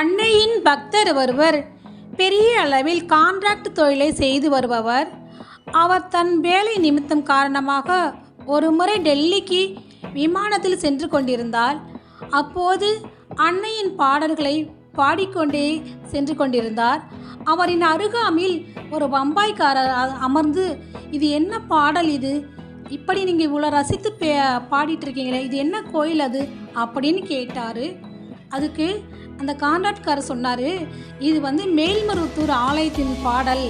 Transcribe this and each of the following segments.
அன்னையின் பக்தர் ஒருவர் பெரிய அளவில் கான்ட்ராக்ட் தொழிலை செய்து வருபவர். அவர் தன் வேலை நிமித்தம் காரணமாக ஒரு முறை டெல்லிக்கு விமானத்தில் சென்று கொண்டிருந்தார் அப்போது அன்னையின் பாடல்களை பாடிக்கொண்டே சென்று கொண்டிருந்தார். அவரின் அருகாமையில் ஒரு பம்பாய்க்காரர் அ- அமர்ந்து இது என்ன பாடல் இது? இப்படி நீங்கள் இவ்வளோ ரசித்து பே பாடிட்டு இருக்கீங்களே இது என்ன கோயில் அது? அப்படின்னு கேட்டார். அதுக்கு அந்த கான்ட்ராக்ட்காரர் சொன்னார் இது வந்து மேல்மருவத்தூர் ஆலயத்தின் பாடல்.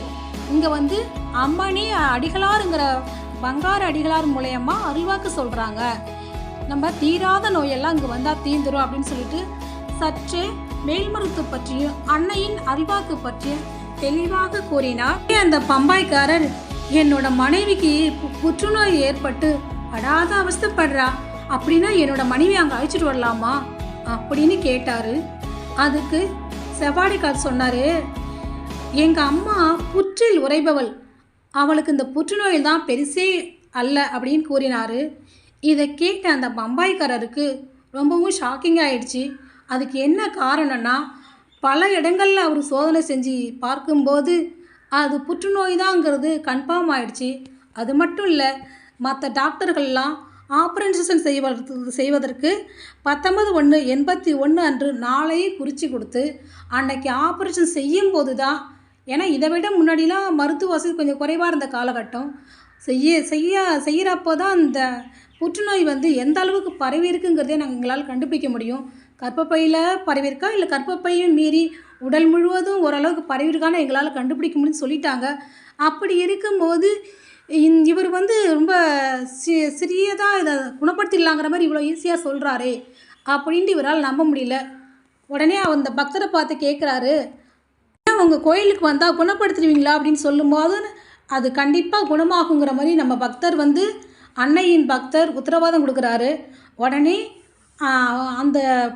இங்கே வந்து அம்மணி அடிகளாருங்கிற பங்காரு அடிகளார் மூலயமா அருள்வாக்கு சொல்கிறாங்க நம்ம தீராத நோயெல்லாம் இங்கே வந்தால் தீந்துரும் அப்படின்னு சொல்லிட்டு சற்று மேல்மருத்து பற்றியும் அன்னையின் அருள்வாக்கு பற்றியும் தெளிவாக கூறினார். அந்த பம்பாய்க்காரர் என்னோட மனைவிக்கு புற்றுநோய் ஏற்பட்டு படாத அவஸ்தப்படுறா. அப்படின்னா என்னோட மனைவி அங்கே அழைச்சிட்டு வரலாமா? அப்படின்னு கேட்டாரு. அதுக்கு செவாடிக்கார் சொன்னாரு எங்க அம்மா புற்றில் உறைபவள். அவளுக்கு இந்த புற்றுநோய் தான் பெருசே அல்ல அப்படின்னு கூறினாரு. இதை கேட்ட அந்த பம்பாய்க்காரருக்கு ரொம்பவும் ஷாக்கிங் ஆயிடுச்சு. அதுக்கு என்ன காரணம்னா பல இடங்களில் அவர் சோதனை செஞ்சு பார்க்கும்போது அது புற்றுநோய் தாங்கிறது கன்ஃபார்ம் ஆயிடுச்சு. அது மட்டும் இல்லை மற்ற டாக்டர்கள்லாம் ஆப்ரன்சேஷன் செய்வதற்கு செய்வதற்கு பத்தொன்பது ஒன்று எண்பத்தி ஒன்று அன்று நாளையே குறித்து கொடுத்து அன்னைக்கு ஆப்ரேஷன் செய்யும் போது தான் ஏன்னா இதை விட முன்னாடிலாம் மருத்துவ வசதி கொஞ்சம் குறைவாக இருந்த காலகட்டம். செய்ய செய்ய செய்கிறப்போ தான் அந்த புற்றுநோய் வந்து எந்த அளவுக்கு பரவி இருக்குங்கிறதே நாங்கள் எங்களால் கண்டுபிடிக்க முடியும். கர்ப்பப்பையில் பரவியிருக்கா இல்லை கர்ப்பப்பையும் மீறி உடல் முழுவதும் ஓரளவுக்கு பரவியிருக்கான்னு எங்களால் கண்டுபிடிக்க முடியும்னு சொல்லிட்டாங்க. அப்படி இருக்கும்போது இந் இவர் வந்து ரொம்ப சி சிறியதாக இதை குணப்படுத்திடலாங்கிற மாதிரி இவ்வளோ ஈஸியாக சொல்கிறாரே அப்படின்ட்டு இவரால் நம்ப முடியல. உடனே அந்த பக்தரை பார்த்து கேட்குறாரு உங்கள் கோயிலுக்கு வந்தால் குணப்படுத்திடுவீங்களா? அப்படின்னு சொல்லும்போது அது கண்டிப்பாக குணமாகுங்கிற மாதிரி நம்ம பக்தர் வந்து அன்னையின் பக்தர் உத்தரவாதம் கொடுக்குறாரு. உடனே அந்த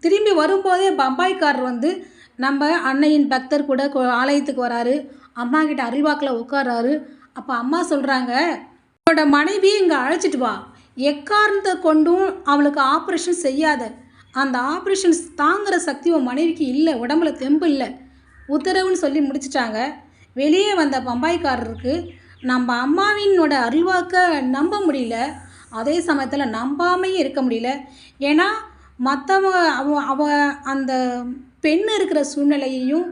திரும்பி வரும்போதே பம்பாய்க்காரர் வந்து நம்ம அன்னையின் பக்தர் கூட கோ- ஆலயத்துக்கு வராரு. அம்மா கிட்ட அருள்வாக்கில் உட்காராரு அப்போ அம்மா சொல்கிறாங்க உன்னோட மனைவி இங்கே அழைச்சிட்டு வா. எக்காரணத்தை கொண்டும் அவளுக்கு ஆப்ரேஷன் செய்யாத. அந்த ஆப்ரேஷன் தாங்குகிற சக்தி உன் மனைவிக்கு இல்லை. உடம்புல தெம்பு இல்லை. உத்தரவுன்னு சொல்லி முடிச்சிட்டாங்க. வெளியே வந்த பம்பாய்க்காரருக்கு நம்ம அம்மாவினோட அருள்வாக்க நம்ப முடியல. அதே சமயத்தில் நம்பாமையே இருக்க முடியல. ஏன்னா மற்றவங்க அவ அவ அந்த பெண் இருக்கிற சூழ்நிலையையும்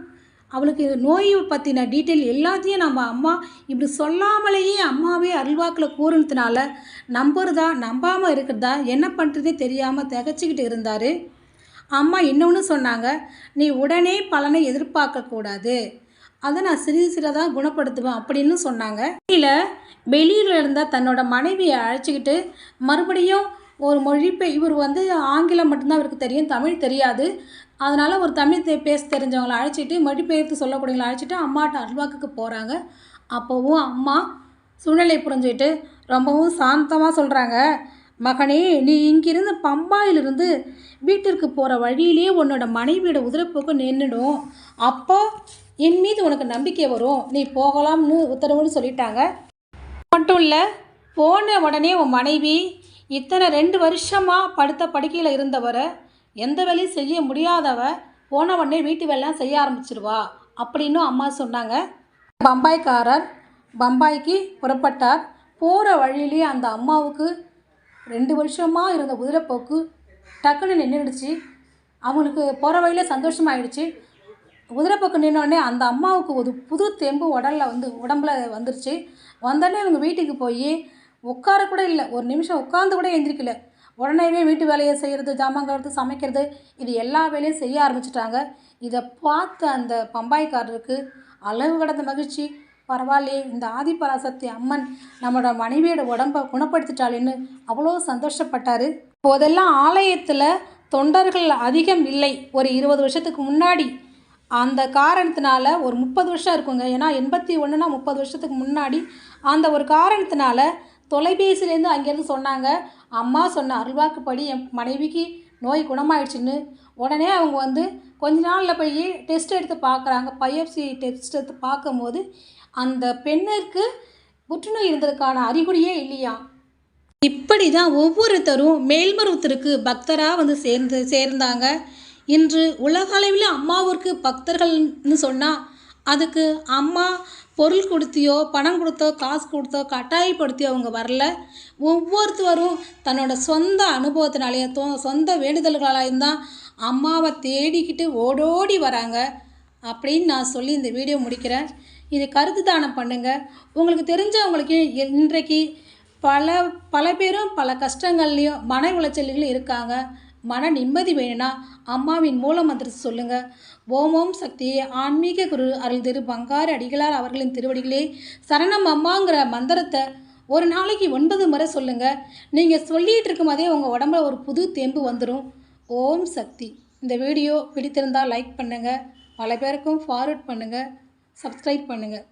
அவளுக்கு நோய் பற்றின டீட்டெயில் எல்லாத்தையும் நம்ம அம்மா இப்படி சொல்லாமலேயே அம்மாவே அருள்வாக்கில் கூறுனதுனால நம்புறதா நம்பாமல் இருக்கிறதா என்ன பண்ணுறதே தெரியாமல் திகச்சிக்கிட்டு இருந்தார். அம்மா இன்னொன்று சொன்னாங்க நீ உடனே பலனை எதிர்பார்க்கக்கூடாது அதை நான் சிறிது சிறிதாக குணப்படுத்துவேன் அப்படின்னு சொன்னாங்க. இல்லை வெளியில் இருந்த தன்னோட மனைவியை அழைச்சிக்கிட்டு மறுபடியும் ஒரு மொழிப்பை இவர் வந்து ஆங்கிலம் மட்டும்தான் அவருக்கு தெரியும் தமிழ் தெரியாது. அதனால் ஒரு தமிழ் பேச தெரிஞ்சவங்களை அழைச்சிட்டு மொழிபெயர்த்து சொல்லக்கூடியவங்களை அழைச்சிட்டு அம்மாட்ட அல்வாக்குக்கு போகிறாங்க அப்போவும் அம்மா சூழ்நிலை புரிஞ்சுக்கிட்டு ரொம்பவும் சாந்தமாக சொல்கிறாங்க மகனே நீ இங்கிருந்து பம்பாயிலிருந்து வீட்டிற்கு போகிற வழியிலே உன்னோட மனைவியோட உதிரப்போக்கு நின்றுடும் அப்போ என் மீது உனக்கு நம்பிக்கை வரும். நீ போகலாம்னு உத்தரவுன்னு சொல்லிட்டாங்க. மட்டும் இல்லை போன உடனே உன் மனைவி இத்தனை ரெண்டு வருஷமாக படுத்த படுக்கையில் இருந்தவரை எந்த வேலையும் செய்ய முடியாதவ போன உடனே வீட்டு வேலைலாம் செய்ய ஆரம்பிச்சிருவா அப்படின்னு அம்மா சொன்னாங்க. பம்பாய்க்காரர் பம்பாய்க்கு புறப்பட்டார். போகிற வழியிலேயே அந்த அம்மாவுக்கு ரெண்டு வருஷமாக இருந்த குதிரைப்போக்கு டக்குன்னு நின்றுடுச்சு. அவங்களுக்கு போகிற வழியில சந்தோஷமாயிடுச்சு. குதிரைப்போக்கு நின்னோடனே அந்த அம்மாவுக்கு ஒரு புது தெம்பு உடலில் வந்து உடம்புல வந்துருச்சு. வந்தோடனே இவங்க வீட்டுக்கு போய் உட்கார கூட இல்லை. ஒரு நிமிஷம் உட்காந்து கூட எழுந்திரிக்கல உடனேவே வீட்டு வேலையை செய்கிறது ஜாமான் சமைக்கிறது இது எல்லா வேலையும் செய்ய ஆரம்பிச்சிட்டாங்க. இதை பார்த்து அந்த பம்பாய்க்காரருக்கு அளவு கடந்த மகிழ்ச்சி. பரவாயில்லையே இந்த ஆதிபராசக்தி அம்மன் நம்மளோட மனைவியோட உடம்பை குணப்படுத்திட்டாளேன்னு அவ்வளோ சந்தோஷப்பட்டார். இப்போதெல்லாம் ஆலயத்தில் தொண்டர்கள் அதிகம் இல்லை. ஒரு இருபது வருஷத்துக்கு முன்னாடி. அந்த காரணத்தினால ஒரு முப்பது வருஷம் இருக்குங்க. ஏன்னா எண்பத்தி ஒன்றுனா முப்பது வருஷத்துக்கு முன்னாடி. அந்த ஒரு காரணத்தினால தொலைபேசியிலேருந்து அங்கேருந்து சொன்னாங்க அம்மா சொன்ன அருள்வாக்குப்படி என் மனைவிக்கு நோய் குணமாயிடுச்சுன்னு உடனே அவங்க வந்து கொஞ்ச நாளில் போய் டெஸ்ட் எடுத்து பார்க்குறாங்க. பைஎஃப்சி டெஸ்ட் எடுத்து பார்க்கும்போது அந்த பெண்ணிற்கு புற்றுநோய் இருந்ததுக்கான அறிகுறியே இல்லையா? இப்படி தான் ஒவ்வொருத்தரும் மேல்மருவத்திற்கு பக்தராக வந்து சேர்ந்து சேர்ந்தாங்க. இன்று உலக அளவில் அம்மாவிற்கு பக்தர்கள்னு சொன்னால் அதுக்கு அம்மா பொருள் கொடுத்தியோ பணம் கொடுத்தோ காசு கொடுத்தோ கட்டாயப்படுத்தியோ அவங்க வரல. ஒவ்வொருத்தரும் தன்னோட சொந்த அனுபவத்தினாலேயும் தோ சொந்த வேண்டுதல்களாலையும் தான் அம்மாவை தேடிக்கிட்டு ஓடோடி வராங்க அப்படின்னு நான் சொல்லி இந்த வீடியோ முடிக்கிறேன். இது கருத்து தானம் பண்ணுங்கள் உங்களுக்கு தெரிஞ்சவங்களுக்கு இன்றைக்கு பல பல பேரும் பல கஷ்டங்கள்லையும் மன உளைச்சல்களும் இருக்காங்க. மன நிம்மதி வேணும்னா அம்மாவின் மூல மந்திரத்தை சொல்லுங்கள் ஓம் ஓம் சக்தி ஆன்மீக குரு அருள் திரு பங்காரு அடிகளார் அவர்களின் திருவடிகளே சரணம் அம்மாங்கிற மந்திரத்தை ஒரு நாளைக்கு ஒன்பது முறை சொல்லுங்கள் நீங்கள் சொல்லிகிட்டு இருக்கும் போதே உங்கள் உடம்புல ஒரு புது தெம்பு வந்துடும் ஓம் சக்தி. இந்த வீடியோ பிடித்திருந்தால் லைக் பண்ணுங்கள் பல பேருக்கும் ஃபார்வர்ட் பண்ணுங்கள் சப்ஸ்கிரைப் பண்ணுங்கள்